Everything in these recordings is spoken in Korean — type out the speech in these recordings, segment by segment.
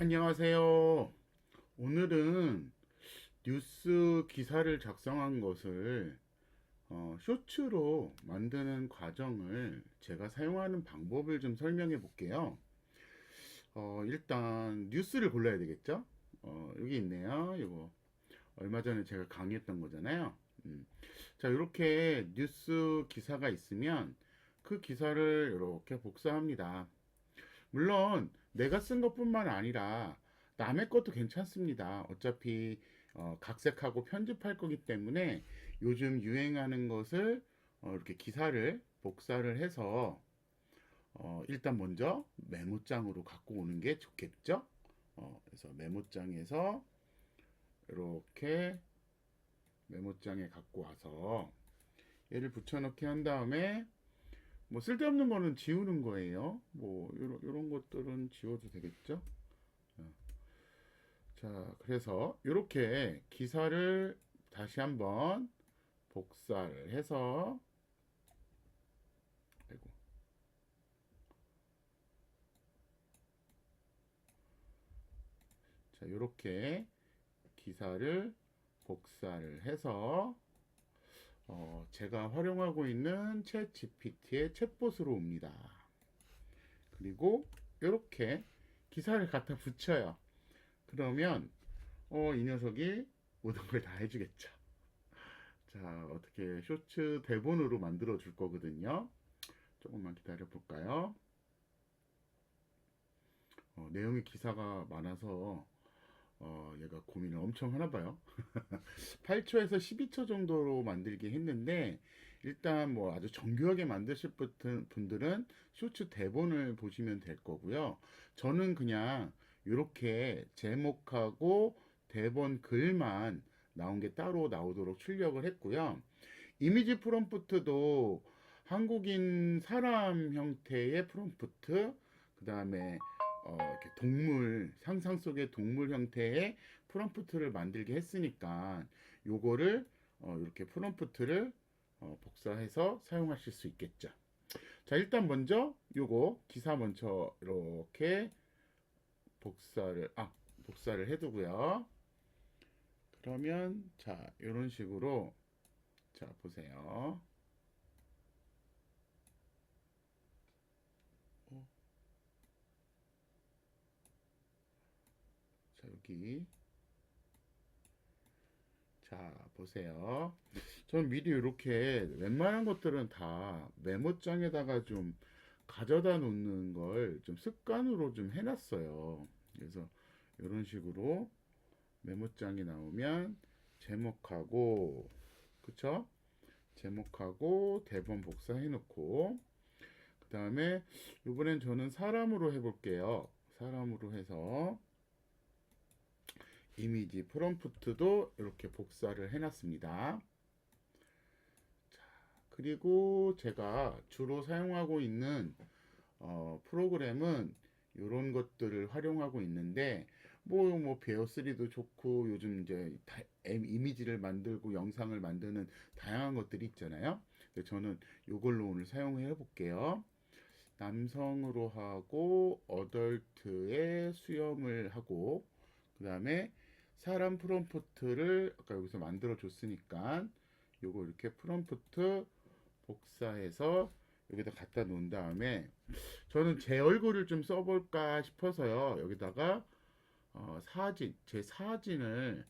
안녕하세요. 오늘은 뉴스 기사를 작성한 것을 어, 쇼츠로 만드는 과정을 제가 사용하는 방법을 좀 설명해 볼게요. 어, 일단 뉴스를 골라야 되겠죠? 어, 여기 있네요. 이거 얼마 전에 제가 강의했던 거잖아요. 음. 자, 이렇게 뉴스 기사가 있으면 그 기사를 이렇게 복사합니다. 물론 내가 쓴 것뿐만 아니라 남의 것도 괜찮습니다. 어차피 어, 각색하고 편집할 거기 때문에 요즘 유행하는 것을 어, 이렇게 기사를 복사를 해서 어, 일단 먼저 메모장으로 갖고 오는 게 좋겠죠? 어, 그래서 메모장에서 이렇게 메모장에 갖고 와서 얘를 붙여넣기 한 다음에 뭐 쓸데없는 거는 지우는 거예요. 뭐 요런 요런 것들은 지워도 되겠죠? 어. 자, 그래서 이렇게 기사를 다시 한번 복사를 해서 아이고. 자, 이렇게 기사를 복사를 해서 어, 제가 활용하고 있는 챗 GPT의 챗봇으로 옵니다. 그리고 이렇게 기사를 갖다 붙여요. 그러면 어, 이 녀석이 모든 걸 다 해주겠죠. 자, 어떻게 쇼츠 대본으로 만들어 줄 거거든요. 조금만 기다려 볼까요? 어, 내용이 기사가 많아서 어, 얘가 고민을 엄청 하나 봐요. 8초에서 12초 정도로 만들긴 했는데, 일단 뭐 아주 정교하게 만드실 분- 분들은 쇼츠 대본을 보시면 될 거고요. 저는 그냥 이렇게 제목하고 대본 글만 나온 게 따로 나오도록 출력을 했고요. 이미지 프롬프트도 한국인 사람 형태의 프롬프트, 그 다음에 어, 이렇게 동물, 상상 속의 동물 형태의 프롬프트를 만들게 했으니까 요거를 어, 이렇게 프롬프트를 어, 복사해서 사용하실 수 있겠죠. 자, 일단 먼저 요거 기사 먼저 이렇게 복사를 아, 복사를 해 두고요. 그러면 자, 이런 식으로 자, 보세요. 자, 여기. 자, 보세요. 저는 미리 이렇게 웬만한 것들은 다 메모장에다가 좀 가져다 놓는 걸 좀 습관으로 좀 해놨어요. 그래서 이런 식으로 메모장이 나오면 제목하고, 그쵸? 제목하고 대본 복사해 놓고, 그 다음에 이번엔 저는 사람으로 해볼게요. 사람으로 해서 이미지 프롬프트도 이렇게 복사를 해놨습니다. 자, 그리고 제가 주로 사용하고 있는 어, 프로그램은 이런 것들을 활용하고 있는데 뭐뭐 베어3도 좋고 요즘 이제 이미지를 만들고 영상을 만드는 다양한 것들이 있잖아요. 저는 이걸로 오늘 사용해 볼게요. 남성으로 하고 어덜트의 수염을 하고 그 다음에 사람 프롬프트를 아까 여기서 만들어 줬으니까 요거 이렇게 프롬프트 복사해서 여기다 갖다 놓은 다음에 저는 제 얼굴을 좀 써볼까 싶어서요. 여기다가 어, 사진 제 사진을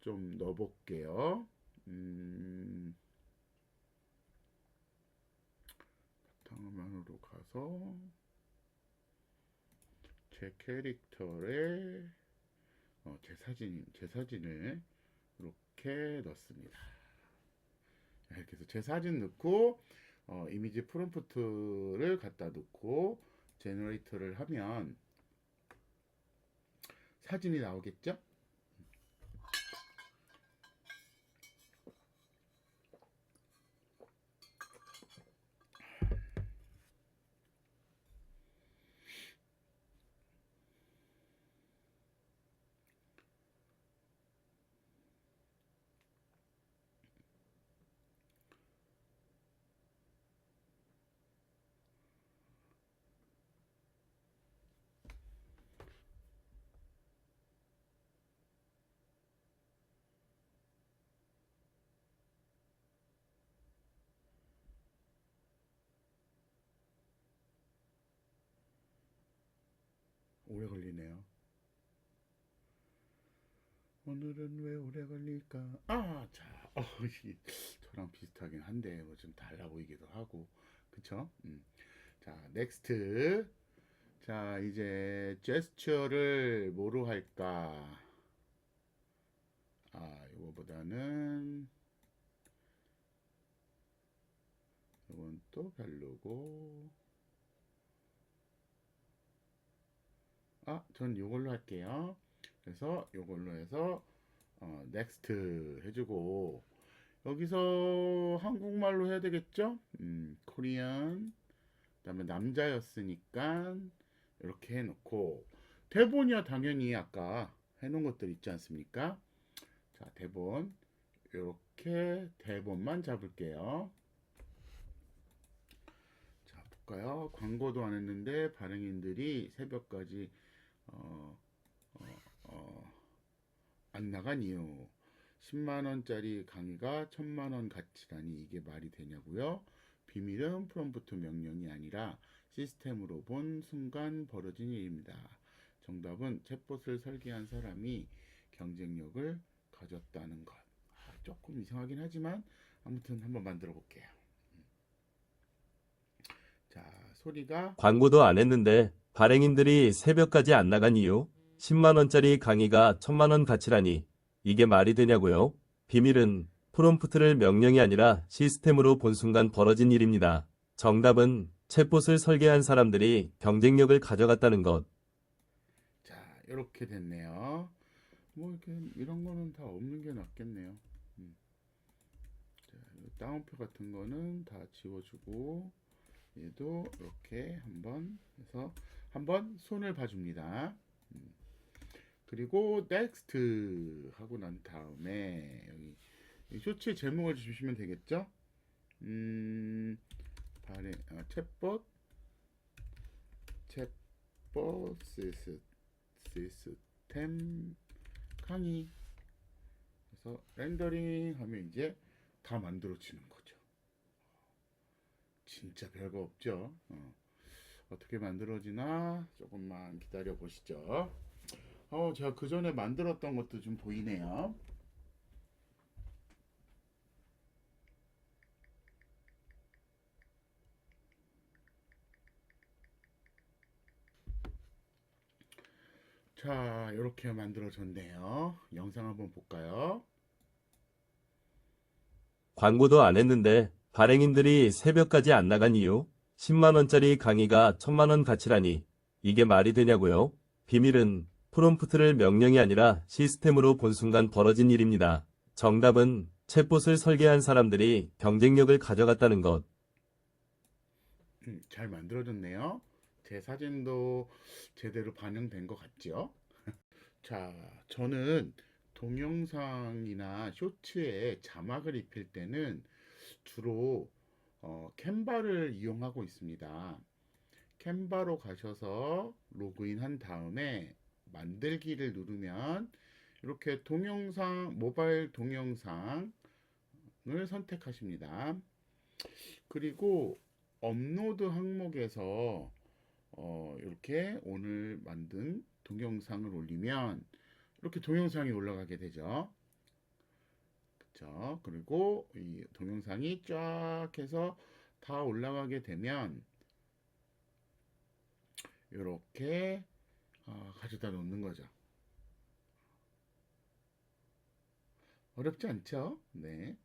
좀 넣어볼게요. 음, 바탕화면으로 가서 제 캐릭터의 어, 제 사진, 제 사진을 이렇게 넣습니다. 이렇게 해서 제 사진 넣고, 어, 이미지 프롬프트를 갖다 놓고, 제너레이터를 하면 사진이 나오겠죠? 오래 걸리네요. 오늘은 왜 오래 걸릴까? 아, 자, 어, 이 저랑 비슷하긴 한데 뭐 좀 달라 보이기도 하고, 그쵸? 음. 자, 넥스트. 자, 이제 제스처를 뭐로 할까? 아, 이거보다는 이건 또 별로고. 아, 전 이걸로 할게요. 그래서 이걸로 해서 어, 넥스트 해주고 여기서 한국말로 해야 되겠죠? 음, 코리안 그다음에 남자였으니까 이렇게 해놓고 대본이야 당연히 아까 해놓은 것들 있지 않습니까? 자 대본 이렇게 대본만 잡을게요. 자 볼까요? 광고도 안 했는데 발행인들이 새벽까지 어, 어, 어, 안 나간 이유 10만 원짜리 강의가 1000만 원 가치라니 이게 말이 되냐고요? 비밀은 프롬프트 명령이 아니라 시스템으로 본 순간 벌어진 일입니다. 정답은 챗봇을 설계한 사람이 경쟁력을 가졌다는 것. 아, 조금 이상하긴 하지만 아무튼 한번 만들어 볼게요. 음. 자, 광고도 안 했는데 발행인들이 새벽까지 안 나간 이유? 10만원짜리 강의가 1000만원 가치라니 이게 말이 되냐고요? 비밀은 프롬프트를 명령이 아니라 시스템으로 본 순간 벌어진 일입니다. 정답은 챗봇을 설계한 사람들이 경쟁력을 가져갔다는 것. 자, 이렇게 됐네요. 뭐 이렇게 이런 거는 다 없는 게 낫겠네요. 음. 자, 이 따옴표 같은 거는 다 지워주고 얘도 이렇게 한번 해서 한번 손을 봐줍니다. 음. 그리고 next 하고 난 다음에 여기 이 쇼츠의 제목을 주시면 되겠죠? 음, 발에 아, 챗봇 챗봇 시스 시스템 강의 그래서 렌더링 하면 이제 다 만들어지는 거죠. 진짜 별거 없죠. 어. 어떻게 만들어지나 조금만 기다려 보시죠. 어, 제가 그 전에 만들었던 것도 좀 보이네요. 자, 이렇게 만들어졌네요. 영상 한번 볼까요? 광고도 안 했는데 발행인들이 새벽까지 안 나간 이유? 10만원짜리 강의가 1000만원 가치라니 이게 말이 되냐고요? 비밀은 프롬프트를 명령이 아니라 시스템으로 본 순간 벌어진 일입니다. 정답은 챗봇을 설계한 사람들이 경쟁력을 가져갔다는 것. 음, 잘 만들어졌네요. 제 사진도 제대로 반영된 것 같죠? 자, 저는 동영상이나 쇼츠에 자막을 입힐 때는 주로 어, 캔바를 이용하고 있습니다. 캔바로 가셔서 로그인 한 다음에 만들기를 누르면 이렇게 동영상, 모바일 동영상을 선택하십니다. 그리고 업로드 항목에서 어, 이렇게 오늘 만든 동영상을 올리면 이렇게 동영상이 올라가게 되죠. 그쵸? 그리고 이 동영상이 쫙 해서 다 올라가게 되면 이렇게 어, 가져다 놓는 거죠. 어렵지 않죠? 네.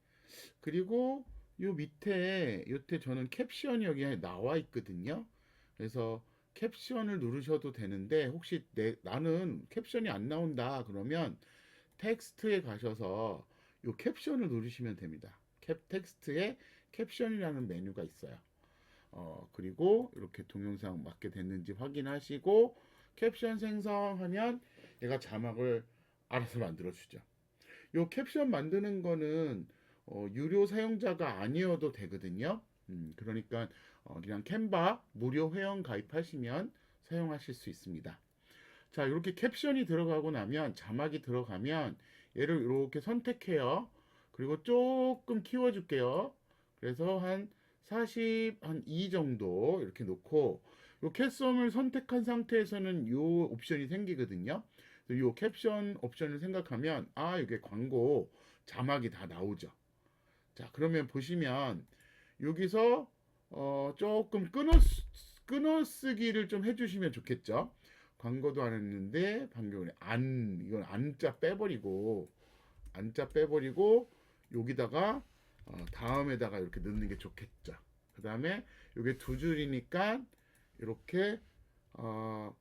그리고 요 밑에 요때 저는 캡션이 여기 나와 있거든요. 그래서 캡션을 누르셔도 되는데 혹시 내, 나는 캡션이 안 나온다 그러면 텍스트에 가셔서 요 캡션을 누르시면 됩니다. 캡 텍스트에 캡션이라는 메뉴가 있어요. 어, 그리고 이렇게 동영상 맞게 됐는지 확인하시고 캡션 생성하면 얘가 자막을 알아서 만들어 주죠. 요 캡션 만드는 거는 어, 유료 사용자가 아니어도 되거든요. 음, 그러니까 어, 그냥 캔바 무료 회원 가입하시면 사용하실 수 있습니다. 자, 이렇게 캡션이 들어가고 나면 자막이 들어가면 얘를 이렇게 선택해요. 그리고 조금 키워줄게요. 그래서 한 40, 한 2 정도 이렇게 놓고 요 캡썸을 선택한 상태에서는 요 옵션이 생기거든요. 요 캡션 옵션을 생각하면 아 이게 광고 자막이 다 나오죠. 자 그러면 보시면 여기서 어 조금 끊어 쓰- 끊어 쓰기를 좀 해주시면 좋겠죠. 광고도 안 했는데 방금 안 이건 안자 빼버리고 안자 빼버리고 여기다가 어, 다음에다가 이렇게 넣는 게 좋겠죠. 그 다음에 이게 두 줄이니까 이렇게 어,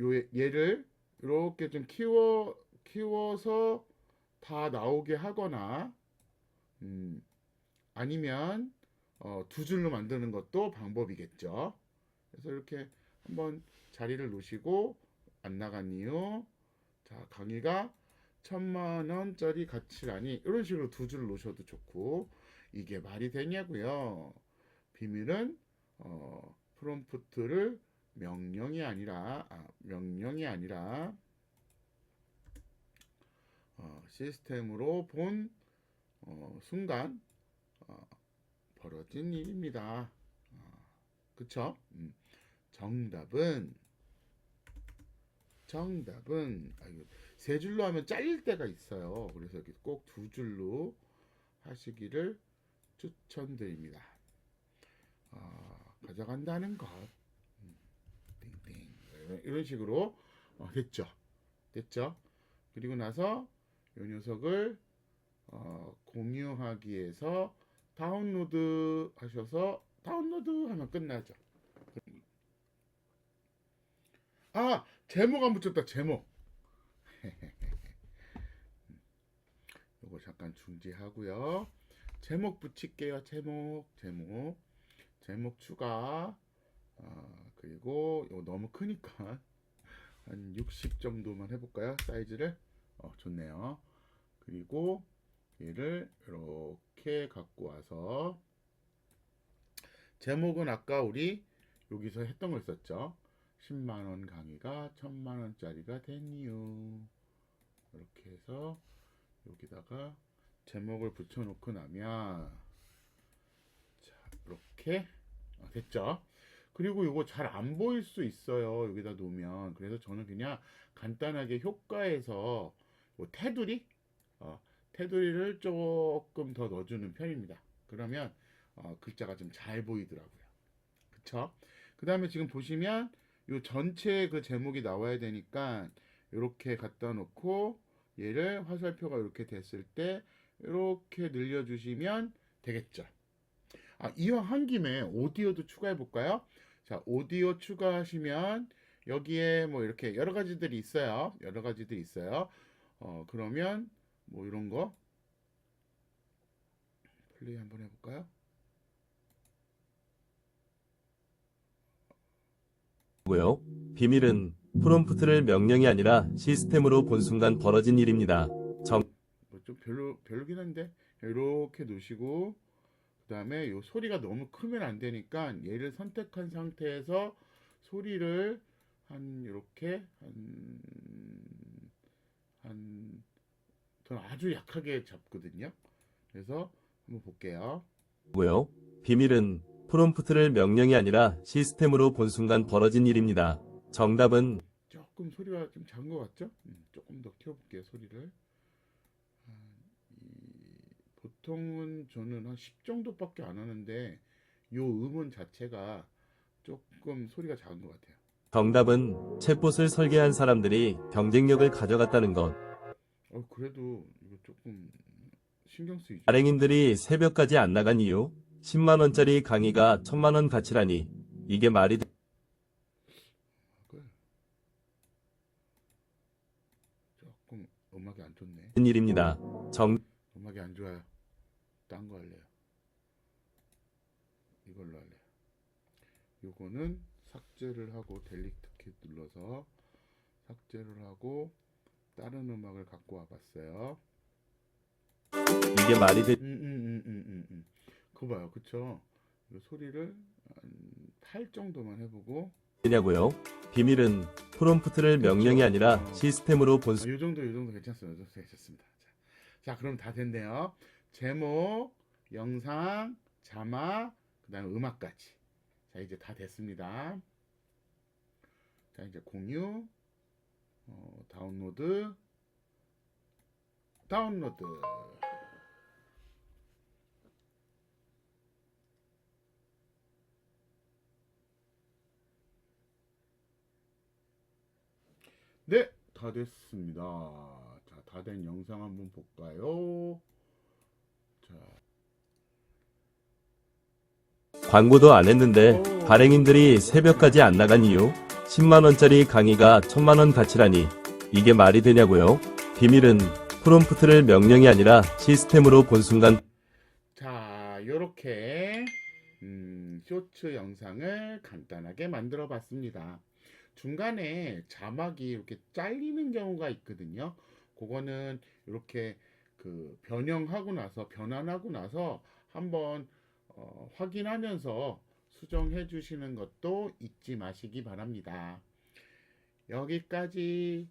요 얘를 이렇게 좀 키워 키워서 다 나오게 하거나 음, 아니면 어, 두 줄로 만드는 것도 방법이겠죠. 그래서 이렇게 한번 자리를 놓으시고 안 이유 자 강의가 천만 원짜리 가치라니 이런 식으로 두 줄 놓으셔도 좋고 이게 말이 되냐고요. 비밀은 어, 프롬프트를 명령이 아니라 아, 명령이 아니라 어, 시스템으로 본 어, 순간 어, 벌어진 일입니다. 어, 그쵸? 음, 정답은 정답은 아, 세 줄로 하면 잘릴 때가 있어요. 그래서 꼭 두 줄로 하시기를 추천드립니다. 어, 가져간다는 것. 음, 띵띵. 이런- 이런 식으로 어, 됐죠. 됐죠. 그리고 나서 이 녀석을 어, 공유하기에서 다운로드 하셔서 다운로드 하면 끝나죠. 아 제목 안 붙였다 제목. 요거 잠깐 중지하고요. 제목 붙일게요. 제목 제목 제목 추가. 아 그리고 이거 너무 크니까 한 60 정도만 해볼까요? 사이즈를 어 좋네요. 그리고 얘를 이렇게 갖고 와서 제목은 아까 우리 여기서 했던 거 있었죠. 10만 원 강의가 1000만 원짜리가 된 이유. 이렇게 해서 여기다가 제목을 붙여 놓고 나면 자, 이렇게 어, 됐죠? 그리고 이거 잘 안 보일 수 있어요. 여기다 놓으면. 그래서 저는 그냥 간단하게 효과에서 뭐 테두리 어, 테두리를 조금 더 넣어주는 편입니다. 그러면 어, 글자가 좀 잘 보이더라고요. 그쵸? 그 다음에 지금 보시면 이 전체 그 제목이 나와야 되니까 이렇게 갖다 놓고 얘를 화살표가 이렇게 됐을 때 이렇게 늘려주시면 되겠죠. 아, 이왕 한 김에 오디오도 추가해 볼까요? 자, 오디오 추가하시면 여기에 뭐 이렇게 여러 가지들이 있어요. 여러 가지들이 있어요. 어, 그러면 뭐 이런 거 플레이 한번 해볼까요? 고요. 비밀은 프롬프트를 명령이 아니라 시스템으로 본 순간 벌어진 일입니다. 정, 뭐좀 별로 별로긴 한데 이렇게 놓으시고 그 다음에 요 소리가 너무 크면 안 되니까 얘를 선택한 상태에서 소리를 한 이렇게 한한 저는 아주 약하게 잡거든요. 그래서 한번 볼게요. 고요. 비밀은 프롬프트를 명령이 아니라 시스템으로 본 순간 벌어진 일입니다. 정답은 조금 소리가 좀 작은 것 같죠? 음, 조금 더 키워볼게요 소리를. 이- 보통은 저는 한 10 정도밖에 안 하는데 요 음원 자체가 조금 소리가 작은 것 같아요. 정답은 챗봇을 설계한 사람들이 경쟁력을 가져갔다는 것. 어 그래도 이거 조금 신경 쓰이죠. 발행인들이 새벽까지 안 나간 이유? 10만 원짜리 강의가 1000만 원 가치라니 이게 말이 그래. 조금 음악이 안 좋네. 되는 일입니다. 정, 음악이 안 좋아요. 딴 거 할래요. 이걸로 할래요. 요거는 삭제를 하고 델리트 키 눌러서 삭제를 하고 다른 음악을 갖고 와봤어요. 이게 말이 음, 음, 음, 음, 음, 음. 그거 봐요. 그쵸? 이 소리를 한8 정도만 해보고 되냐고요? 비밀은 프롬프트를 명령이 아니라 시스템으로 본 아, 요 정도, 요 정도 괜찮습니다. 요 정도 괜찮습니다. 자, 자, 그럼 다 됐네요. 제목, 영상, 자막, 그 다음에 음악까지. 자, 이제 다 됐습니다. 자, 이제 공유, 어, 다운로드, 다운로드. 네, 다 됐습니다. 자, 다 된 영상 한번 볼까요? 자, 광고도 안 했는데 발행인들이 새벽까지 안 나간 이유? 10만원짜리 강의가 1000만원 가치라니 이게 말이 되냐고요? 비밀은 프롬프트를 명령이 아니라 시스템으로 본 순간 자, 요렇게 음, 쇼츠 영상을 간단하게 만들어 봤습니다. 중간에 자막이 이렇게 잘리는 경우가 있거든요. 그거는 이렇게 그 변형하고 나서 변환하고 나서 한번 어, 확인하면서 수정해 주시는 것도 잊지 마시기 바랍니다. 여기까지였습니다.